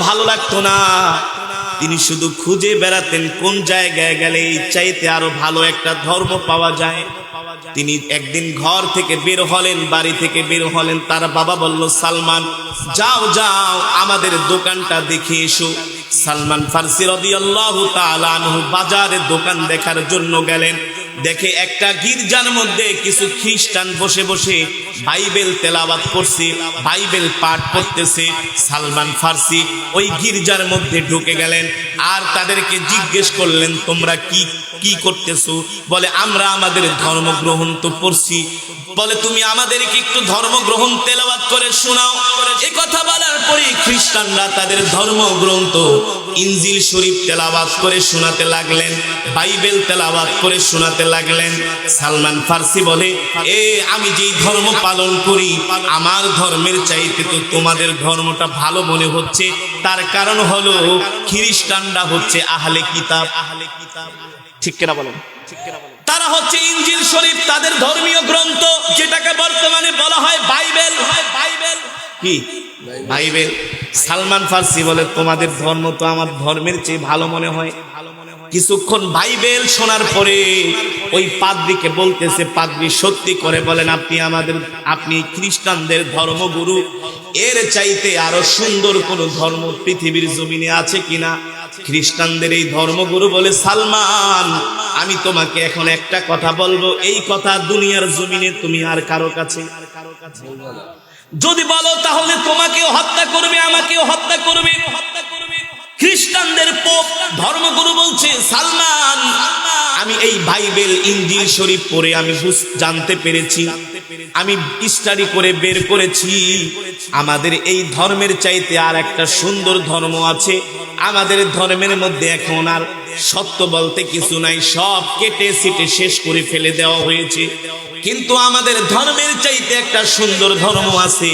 ভালো লাগতো না। তিনি শুধু খুঁজে বেড়াতেন কোন জায়গায় গেলে এই চাইতে আরও ভালো একটা ধর্ম পাওয়া যায়। তিনি একদিন ঘর থেকে বের হলেন, বাড়ি থেকে বের হলেন, তার বাবা বলল, সালমান, যাও যাও, আমাদের দোকানটা দেখে এসো। সালমান ফার্সি রদিয়াল্লাহু তাআলা আনহু বাজারে দোকান দেখার জন্য গেলেন। দেখে একটা গির্জার মধ্যে কিছু খ্রিস্টান বসে বসে বাইবেল তেলাবাদ করছে, বাইবেল পাঠ করতেছে, সালমান ফার্সি ওই গির্জার মধ্যে ঢুকে গেলেন আর তাদেরকে জিজ্ঞেস করলেন, তোমরা কি কি করতেছো? বলে, আমরা আমাদের ধর্ম গ্রহণ তো পড়ছি। বলে, তুমি আমাদেরকে একটু ধর্ম গ্রহণ তেলাওয়াত করে শোনাও। এ কথা বলার পরে খ্রিস্টানরা তাদের ধর্ম গ্রন্থ ইনজিল শরীফ তেলাওয়াত করে শোনাতে লাগলেন, বাইবেল তেলাওয়াত করে শোনাতে লাগলেন। সালমান ফার্সি বলে, এ, আমি যেই ধর্ম পালন করি, আমার ধর্মের চাইতে তো তোমাদের ধর্মটা ভালো মনে হচ্ছে। তার কারণ হলো, খ্রিস্টানরা হচ্ছে আহলে কিতাব আহলে কিতাব। ঠিক কিনা বলেন? তারা হচ্ছে ইনজিল শরীফ তাদের ধর্মীয় গ্রন্থ যেটাকে বর্তমানে বলা হয় বাইবেল। বাইবেল। কি? বাইবেল? সালমান ফার্সি বলে তোমাদের ধর্ম তো আমার ধর্মের চেয়ে ভালো মনে হয়। কিছুক্ষণ বাইবেল শোনার পরে ওই পাদ্রিকে বলতেছে পাদ্রি সত্যি করে বলেন আপনি আমাদের আপনি খ্রিস্টানদের ধর্মগুরু। এর চাইতে আরও সুন্দর কোন ধর্ম পৃথিবীর জমিনে আছে কিনা? খ্রিস্টানদের এই ধর্মগুরু বলে, সালমান, আমি তোমাকে এখন একটা কথা বলব। এই কথা দুনিয়ার জমিনে তুমি আর কারও কাছে যদি বলো, তাহলে তোমাকেও হত্যা করবে, আমাকেও হত্যা করবে। খ্রিস্টানদের পোপ, ধর্মগুরু বলছে, সালমান, আমি এই বাইবেল ইঞ্জিল শরীফ পড়ে আমি জানতে পেরেছি। আমি স্টাডি করে বের করেছি। আমাদের এই ধর্মের চাইতে আর একটা সুন্দর ধর্ম আছে। আমাদের ধর্মের মধ্যে এখন আর সত্য বলতে কিছু নাই, সব কেটে সিটে শেষ করে ফেলে দেওয়া হয়েছে। কিন্তু আমাদের ধর্মের চাইতে একটা সুন্দর ধর্ম আছে,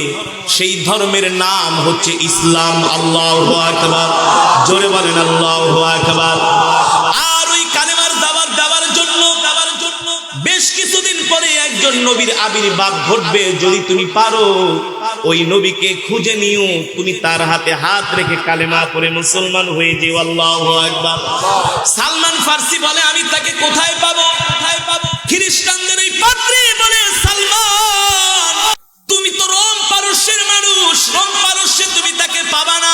সেই ধর্মের নাম হচ্ছে ইসলাম। আল্লাহ আকবার। জোরে বলেন, আল্লাহ আর ওই কালেমার দাবার দেওয়ার জন্য দেওয়ার জন্য, বেশ কিছুদিন পরে একজন নবীর আবির্ভাব ঘটবে, যদি তুমি পারো। ওই নবীকে খুঁজে নিও। তুমি তার হাতে হাত রেখে কালেমা পরে মুসলমান হয়ে যেও। আল্লাহ আকবার। সালমান ফার্সি বলে, আমি তাকে কোথায় পাবো? কোথায় পাবো খ্রিস্টানদের এই পাত্রী বলে, সালমান, তুমি তো পারস্যের মানুষ। পারস্যে তুমি তাকে পাবা না।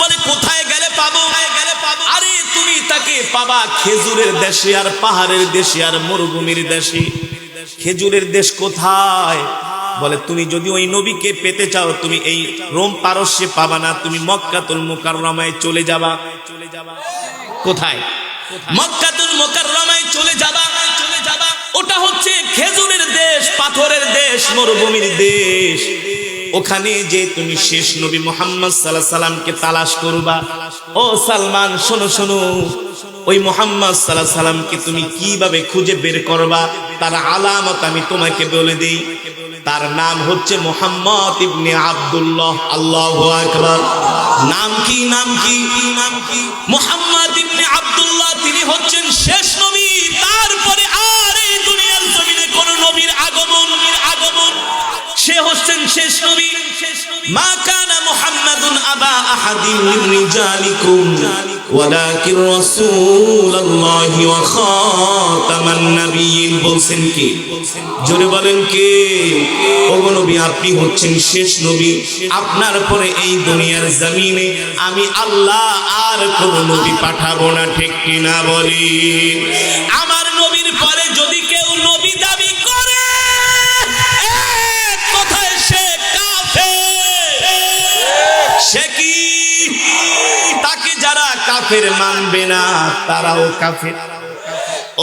বলে, কোথায় গেলে পাবো গেলে পাবো? আরে, তুমি তাকে পাবা খেজুরের দেশে আর পাহাড়ের দেশে আর মরুভূমির দেশে। খেজুরের দেশ কোথায়? বলে, তুমি যদি ওই নবীকে পেতে চাও, তুমি এই রোম পারস্যে পাবা না, তুমি মক্কাতুল মুকাররমায় চলে যাবা। চলে যাবা কোথায়? মক্কাতুল মুকাররমায় চলে যাবা চলে যাবা। ওটা হচ্ছে খেজুরের দেশ, পাথরের দেশ, মরুভূমির দেশ। ওখানে যে তুমি শেষ নবী মোহাম্মদ সাল্লাহ সাল্লামকে তালাশ করবা। ও সালমান, শোনো শোনো। ওই মোহাম্মদ সাল্লাহ সাল্লামকে তুমি কীভাবে খুঁজে বের করবা? তার আলামত আমি তোমাকে বলে দিই। তার নাম হচ্ছে মোহাম্মদ ইবনে আব্দুল্লাহ। আল্লাহ আকবার। নাম কি নাম কি? নাম কি মোহাম্মদ ইবনে আব্দুল্লাহ, তিনি হচ্ছেন শেষ নবী। তারপরে আর এই দুনিয়ার জমিনে কোন নবীর আগমন আগমন। সে হচ্ছেন শেষ নবী। মা কানা মুহাম্মাদুন আবা আহাদিন মিন রিজালিকুম। ওয়ালাকিন রাসূলুল্লাহ ওয়া খাতামান নাবিয়্যিন বলছেন কি? জোরে বলেন কে? ওগো নবী, আপনি হচ্ছেন শেষ নবী। আপনার পরে এই দুনিয়ার জমিনে আমি আল্লাহ আর কোন নবী পাঠাবো না, ঠিক কিনা বলি? আমার কাফের মানবে না, তারাও কাফের।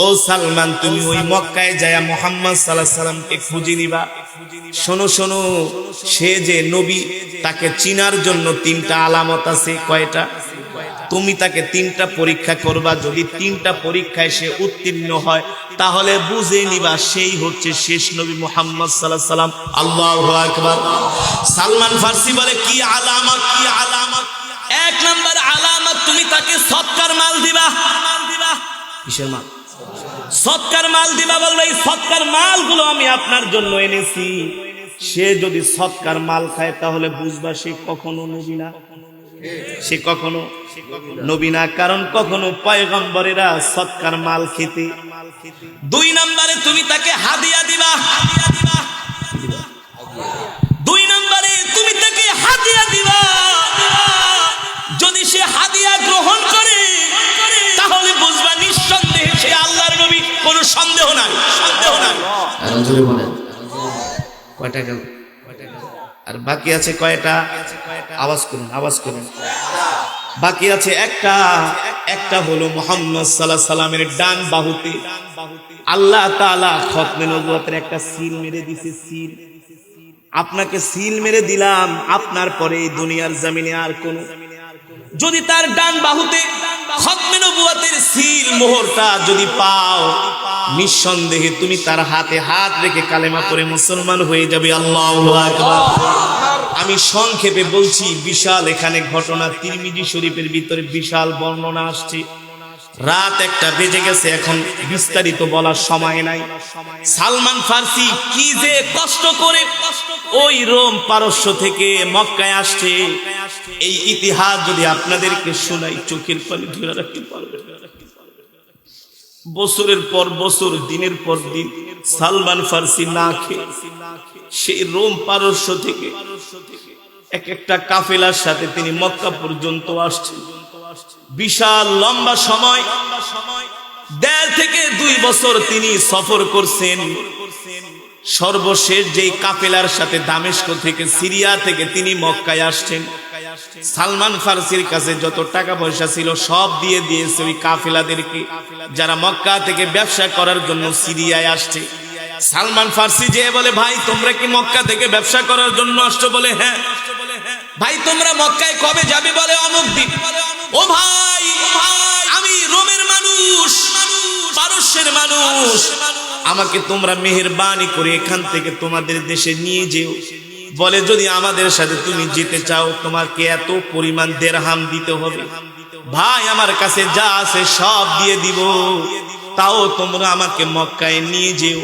ও সালমান, তুমি ওই মক্কায় যায় মোহাম্মদ সাল্লাহ সাল্লামকে খুঁজে নিবা। শোনো শোনো, সে যে নবী, তাকে চিনার জন্য তিনটা আলামত আছে, কয়টা? তুমি তাকে তিনটা পরীক্ষা করবা, যদি তিনটা পরীক্ষায় সে উত্তীর্ণ হয়, তাহলে বুঝে নিবা সেই হচ্ছে শেষ নবী মোহাম্মদ সাল্লাহ সাল্লাম আল্লাহ আকবার। সালমান ফার্সি বলে, কি আলামত কি আলামত কিসের মাল? সৎকার মাল দিবা বলবে, এই সৎকার মালগুলো আমি আপনার জন্য এনেছি। সে যদি সৎকার মাল খায়, তাহলে বুঝবা সে কখনো নবী না। সে কখনো নবী না, কারণ কখনো পয়গম্বরেরা সৎকার মাল খেতে। দুই নম্বরে তুমি তাকে হাদিয়া দিবা। হাদিয়া দিবা জোরে বলেন। কয়টা গেল? আর বাকি আছে কয়টা? আওয়াজ করুন আওয়াজ করুন। বাকি আছে একটা। একটা হলো মোহাম্মদ সাল্লাহ সাল্লামের ডান বাহুতে। আল্লাহ তাআলা খতমে নবুয়তের একটা সিল মেরে দিছে, সিল। আপনাকে সিল মেরে দিলাম, আপনার পরে দুনিয়ার জমিনে আর কোন। যদি তার ডান বাহুতে নিঃসন্দেহে তুমি তার হাতে হাত রেখে কালেমা করে মুসলমান হয়ে যাবে। আল্লাহ আমি সংক্ষেপে বলছি, বিশাল এখানে ঘটনা, তিরমিজি শরীফের ভিতরে বিশাল বর্ণনা আসছে। রাত একটা বেজে গেছে, এখন বিস্তারিত বলার সময় নাই। সালমান ফার্সি কি যে কষ্ট করে ওই রোম পারস্য থেকে মক্কায় আসছে। এই ইতিহাস যদি আপনাদেরকে শোনাই, চোখের পানি ধরে রাখতে পারবে বছরের পর বছর, দিনের পর দিন সালমান ফার্সি না খেয়ে সেই রোম পারস্য থেকে এক একটা কাফেলার সাথে তিনি মক্কা পর্যন্ত আসছেন। বিশাল লম্বা সময়। দেড় থেকে দুই বছর তিনি সফর করছেন। সর্বশেষ যেই কাফেলার সাথে দামেস্ক থেকে, সিরিয়া থেকে তিনি মক্কায় আসছেন। সালমান ফার্সির কাছে যত টাকা পয়সা ছিল, সব দিয়ে দিয়েছে ওই কাফেলাদেরকে। যারা মক্কা থেকে ব্যবসা করার জন্য সিরিয়ায় আসছে। সালমান ফার্সি যে বলে, ভাই, তোমরা কি মক্কা থেকে ব্যবসা করার জন্য আসছো? বলে হ্যাঁ। ভাই, তোমরা মক্কায় কবে যাবে? বলে, অমুক দিন। ও ভাই আমি রোমের মানুষ, পারস্যের মানুষ। আমাকে তোমরা মেহেরবানি করে এখান থেকে তোমাদের দেশে নিয়ে যেও। বলে, যদি আমাদের সাথে তুমি যেতে চাও, তোমাকে এত পরিমাণ দেড়হাম দিতে হবে। ভাই, আমার কাছে যা আছে সব দিয়ে দিব। তাও তোমরা আমাকে মক্কায় নিয়ে যেও।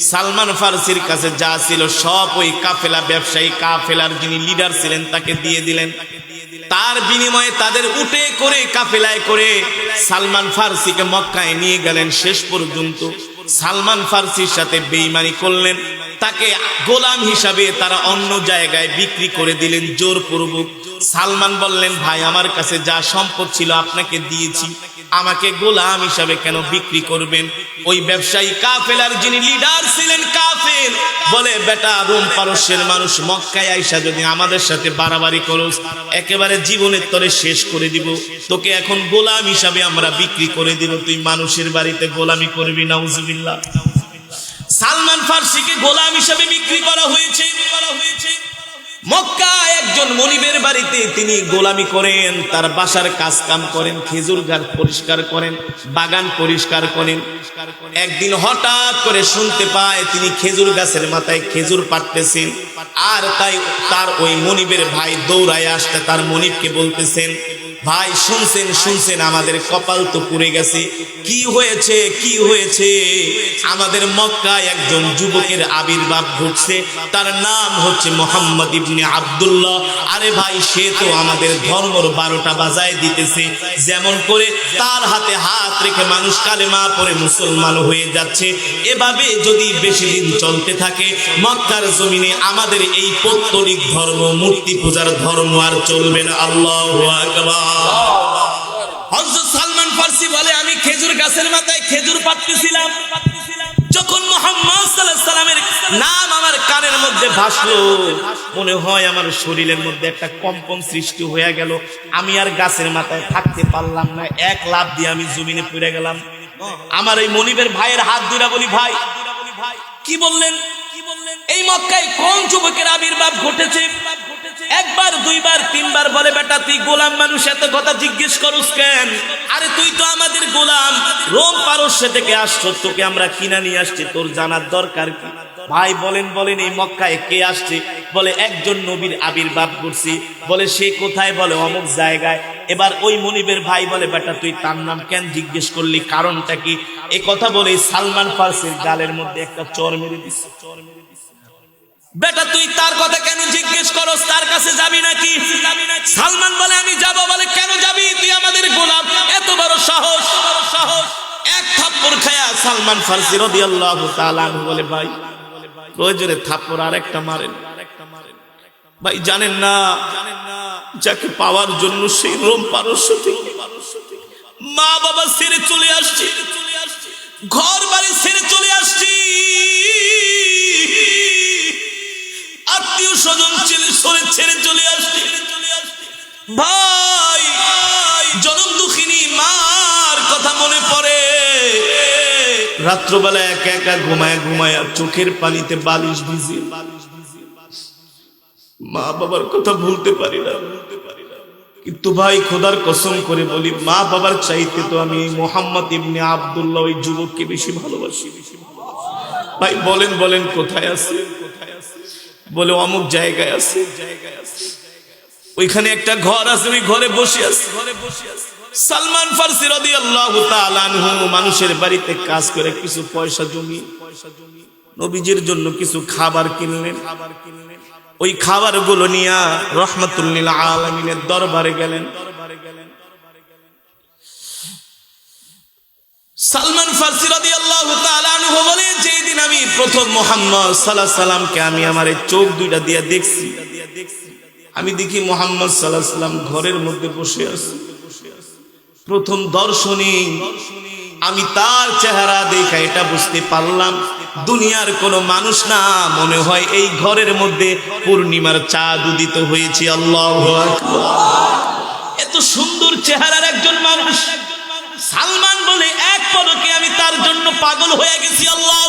সালমান ফার্সির কাছে যা ছিল সব ওই কাফেলা ব্যবসায়ী, কাফেলার যিনি লিডার ছিলেন, তাকে দিয়ে দিলেন। তার বিনিময়ে তাদের উঠে করে কাফেলায় করে সালমান ফার্সিকে মক্কায় নিয়ে গেলেন শেষ পর্যন্ত। সালমান ফার্সির সাথে বেইমানি করলেন। তাকে গোলাম হিসাবে তারা অন্য জায়গায় বিক্রি করে দিলেন জোর জোরপূর্বক। সালমান বললেন, ভাই, আমার কাছে যা সম্পদ ছিল আপনাকে দিয়েছি। আমাকে গোলাম হিসাবে কেন বিক্রি করবেন? ওই ব্যবসায়ী কাফেলার যিনি লিডার ছিলেন কাফেল বলে, বেটা, রোম পারস্যের মানুষ মক্কায় আইসা যদি আমাদের সাথে বাড়াবাড়ি করস, একেবারে জীবনের তরে শেষ করে দিব। তোকে এখন গোলাম হিসাবে আমরা বিক্রি করে দিব। তুই মানুষের বাড়িতে গোলামি করবি না উজুবিল্লা সালমান ফার্সিকে গোলাম হিসাবে বিক্রি করা হয়েছে। মক্কা একজন মনিবের বাড়িতে তিনি গোলামি করেন, তার বাসার কাজ কাম করেন, খেজুর গাছ পরিষ্কার করেন, বাগান পরিষ্কার করেন। একদিন হঠাৎ করে শুনতে পায়, তিনি খেজুর গাছের মাথায় খেজুর পাঠতেছেন আর তাই তার ওই মনিবের ভাই দৌড়ায় আসতে তার মনিবকে বলতেছেন ভাই, শুনছেন শুনছেন, আমাদের কপাল তো পুড়ে গেছে। কি হয়েছে কি হয়েছে? আমাদের মক্কায় একজন যুবকের আবির্ভাব ঘটছে। তার নাম হচ্ছে মোহাম্মদ ইবনে আব্দুল্লাহ। আরে ভাই, সে তো আমাদের ধর্মর বারোটা বাজায় দিতেছে। যেমন করে তার হাতে হাত রেখে মানুষ কালেমা পরে মুসলমান হয়ে যাচ্ছে। এভাবে যদি বেশি দিন চলতে থাকে, মক্কার জমিনে আমাদের এই পৌত্তলিক ধর্ম, মূর্তি পূজার ধর্ম আর চলবে না। আল্লাহ হযরত সালমান ফার্সি বলে, আমি খেজুর গাছের মাথায় খেজুর পাততেছিলাম। যখন মোহাম্মদ সাল্লামের নাম আমার কানের মধ্যে ভাসলো, মনে হয় আমার শরীরের মধ্যে একটা কম্পন সৃষ্টি হয়ে গেল। আমি আর গাছের মাথায় থাকতে পারলাম না, এক লাভ দিয়ে আমি জমিনে পড়ে গেলাম। আমার এই মনিবের ভাইয়ের হাত দুরা বলি, ভাই কি বললেন কি বললেন? এই মক্কায় কোন যুবকের আবির্ভাব ঘটেছে? একবার, দুইবার, তিনবার বলে, বেটা, তুই গোলাম মানুষ, এত কথা জিজ্ঞেস করুস কেন? আরে, তুই তো আমাদের গোলাম। রোম পারস্য থেকে আসছো, তোকে আমরা কিনা নিয়ে আসছি, তোর জানার দরকার কি? ভাই, বলেন বলেন, এই মক্কায় কে আসছে? বলে, একজন নবীর আবির্ভাব করছি বলে, সে কোথায়? বলে, অমুক জায়গায়। এবার ওই মনিবের ভাই বলে, বেটা, তুই তার নাম কেন জিজ্ঞেস করলি? কারণটা কি? এ কথা বলে সালমান ফার্সির গালের মধ্যে একটা চর মেরে দিচ্ছে বেটা, তুই তার কথা কেন জিজ্ঞেস করস? তার কাছে যাবি নাকি? সালমান বলে, আমি যাব বলে কেন যাবি? তুই আমাদের গোলাম। এত বড় সাহস সাহস। এক থাপ্পড় খায়া সালমান ফার্সি তাআলা আনহু বলে, ভাই, প্রয়োজনে থাপ্পড় আর একটা মারেন। ভাই, জানেন না, যাকে পাওয়ার জন্য সেই রোম পারস্য মা বাবা ছেড়ে চলে আসছে। ঘর বাড়ি ছেড়ে চলে আসছি। আত্মীয় স্বজন ছেলে ছেড়ে চলে আসছি। ভাই জনম দুঃখিনী মার কথা মনে পড়ে। রাত্রবেলা একা একা ঘুমায় ঘুমায় চোখের পানিতে বালিশ ভিজে। মা বাবার কথা ভুলতে পারি না। কিন্তু ভাই, খোদার কসম করে বলি, মা বাবার চাইতে তো আমি মোহাম্মদ ইবনে আব্দুল্লাহ ওই যুবককে বেশি ভালোবাসি। ভাই, বলেন বলেন কোথায় আছে কোথায় আছে? বলে, অমুক জায়গায় আছে। ওইখানে একটা ঘর আছে, ওই ঘরে বসে আছে। ঘরে বসে আছে সালমান ফার্সি রদি আল্লাহ মানুষের বাড়িতে কাজ করে, কিছু পয়সা জমি, নবীজির জন্য কিছু খাবার কিনলেন। খাবার কিনলেন ওই খাবারগুলো নিয়ে রহমতুল্লিল আলমিনের দরবারে গেলেন। সালমান ফার্সি রাদিয়াল্লাহু তাআলা আনহু বলে যেই দিন আমি প্রথম মোহাম্মদ আলাইহি সাল্লামকে আমি আমার চোখ দুইটা দিয়ে দেখছি, আমি দেখি মোহাম্মদ আলাইহি সাল্লাম ঘরের মধ্যে বসে আছে। প্রথম দর্শনে আমি তার চেহারা দেখা এটা বুঝতে পারলাম, দুনিয়ার কোনো মানুষ না, মনে হয় এই ঘরের মধ্যে পূর্ণিমার চাঁদ উদিত হয়েছে। আল্লাহ এত সুন্দর চেহারার একজন মানুষ। সালমান বলে, এক পলকে আমি তার জন্য পাগল হয়ে গেছি, আল্লাহ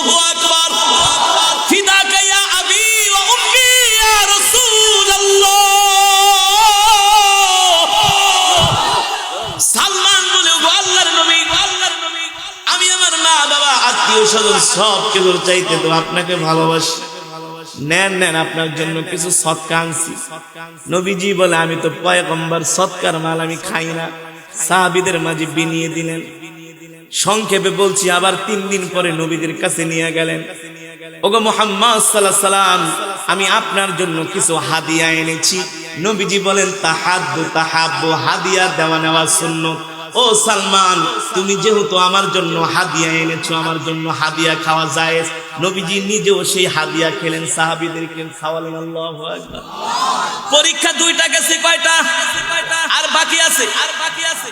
ফিদা কাইয়া ইয়া সালমান বলে আমি আমার মা বাবা আত্মীয় সব চাইতে তো আপনাকে ভালোবাসি। নেন নেন, আপনার জন্য কিছু নবীজি বলে, আমি তো সৎকার মাল আমি খাই না। সাহাবিদের মাঝে বিনিয়ে দিলেন। সংক্ষেপে বলছি, আবার তিন দিন পরে নবীদের কাছে নিয়ে গেলেন। ওগো মোহাম্মদ সাল্লাহ সাল্লাম আমি আপনার জন্য কিছু হাদিয়া এনেছি। নবীজি বলেন, তাহাদ্দু তাহাব্বু, হাদিয়া দেওয়া নেওয়া সুন্নত। ও সালমান, তুমি যেহেতু আমার জন্য হাদিয়া এনেছো, আমার জন্য হাদিয়া খাওয়া যায় নবীজি নিজেও সেই হাদিয়া খেলেন সাহাবিদেরকে খাওয়ালেন, আল্লাহু পরীক্ষা দুইটা গেছে কয়টা? আর বাকি আছে? আর বাকি আছে?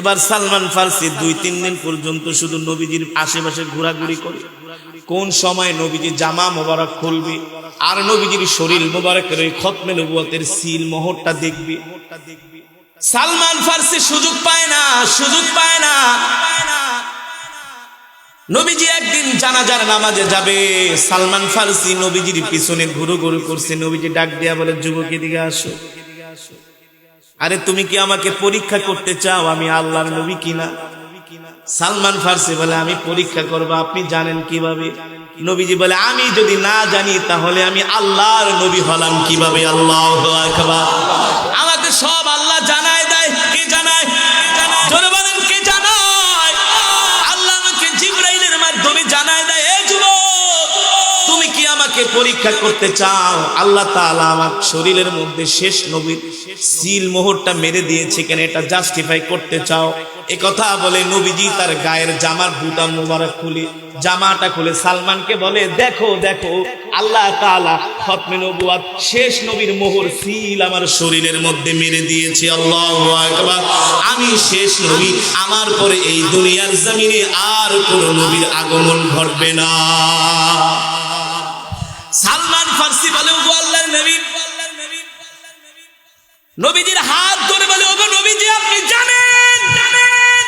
এবার সালমান ফার্সি দুই, তিন দিন পর্যন্ত শুধু নবীজির আশেপাশে ঘোরাঘুরি করে। কোন সময় নবীজি জামা মোবারক খুলবে, আর নবীজির শরীর মোবারকের ওই খতমে নবুয়তের সিল মোহরটা দেখবে। সালমান ফার্সি সুযোগ পায় না, সুযোগ পায় না। নবীজি একদিন জানাজার নামাজে যাবে, সালমান ফার্সি নবীজির পিছনে ঘুরু ঘুরু করছে, নবীজি ডাক দিয়া বলে, যুবক, এদিকে আসো। আরে, তুমি কি আমাকে পরীক্ষা করতে চাও? আমি আল্লাহর নবী কিনা সালমান ফার্সি বলে, আমি পরীক্ষা করব, আপনি জানেন কীভাবে? নবীজি বলে, আমি যদি না জানি, তাহলে আমি আল্লাহর নবী হলাম কীভাবে? আল্লাহ আমাকে সব আল্লাহ জানায় পরীক্ষা করতে চাও, আল্লাহ তাআলা আমার শরীরের মধ্যে শেষ নবীর সিল মোহরটা মেরে দিয়েছে কেন এটা জাস্টিফাই করতে চাও? এ কথা বলে নবীজি তার গায়ের জামার বুতাম মোবারক খুলে, জামাটা খুলে সালমানকে বলে, দেখো দেখো, আল্লাহ তাআলা খতমে নবুয়াত, শেষ নবীর মোহর সিল আমার শরীরের মধ্যে মেরে দিয়েছে, আল্লাহু আমি শেষ নবী, আমার পরে এই দুনিয়ার জমিনে আর কোন নবীর আগমন ঘটবে না। ফার্সি বলে, ওগো আল্লাহর নবী। নবীজির হাত ধরে বলে, ওগো নবীজি, আপনি জানেন জানেন,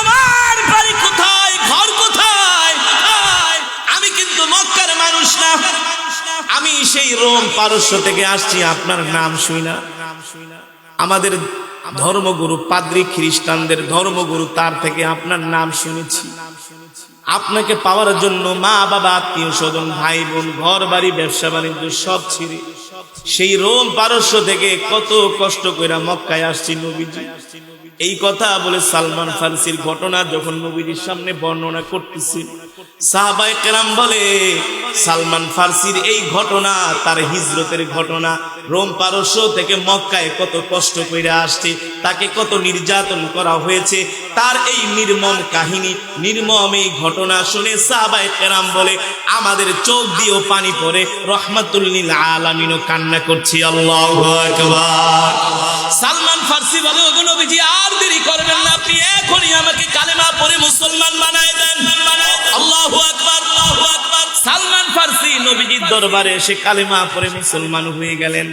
আমার বাড়ি কোথায়, ঘর কোথায়? আমি কিন্তু মক্কার মানুষ না। আমি সেই রোম পারস্য থেকে আসছি, আপনার নাম শুই না। আমাদের ধর্মগুরু পাদ্রী খ্রিস্টানদের ধর্মগুরু তার থেকে আপনার নাম শুনেছি। আপনাকে পাওয়ার জন্য মা, বাবা, আত্মীয় স্বজন, ভাই, বোন, ঘর, বাড়ি, ব্যবসা, বাণিজ্য, সব ছিঁড়ে। সেই রোম পারস্য থেকে কত কষ্ট করে মক্কায় আসছি নবীজি। এই কথা বলে সালমান ফার্সির ঘটনা যখন নবীজির সামনে বর্ণনা করতেছি। সাহাবাই কেরাম বলে, সালমান ফার্সির এই ঘটনা তার হিজরতের ঘটনা। রোম পারস্য থেকে মক্কায় কত কষ্ট করে আসছে, তাকে কত নির্যাতন করা হয়েছে, তার এই নির্মম কাহিনী, নির্মম এই ঘটনা শুনে সাহাবাই কেরাম বলে, আমাদের চোখ দিয়েও পানি পড়ে রহমাতুল্লিল আলামিনও কান্না করছি, আল্লাহ সালমান ফার্সি বলে, ওগো আর দেরি করবেন না, আপনি এখনই আমাকে কালেমা পড়ে মুসলমান বানায় দেন। সালমান ফার্সি নবীজির দরবারে এসে কালেমা পরে মুসলমান হয়ে গেলেন।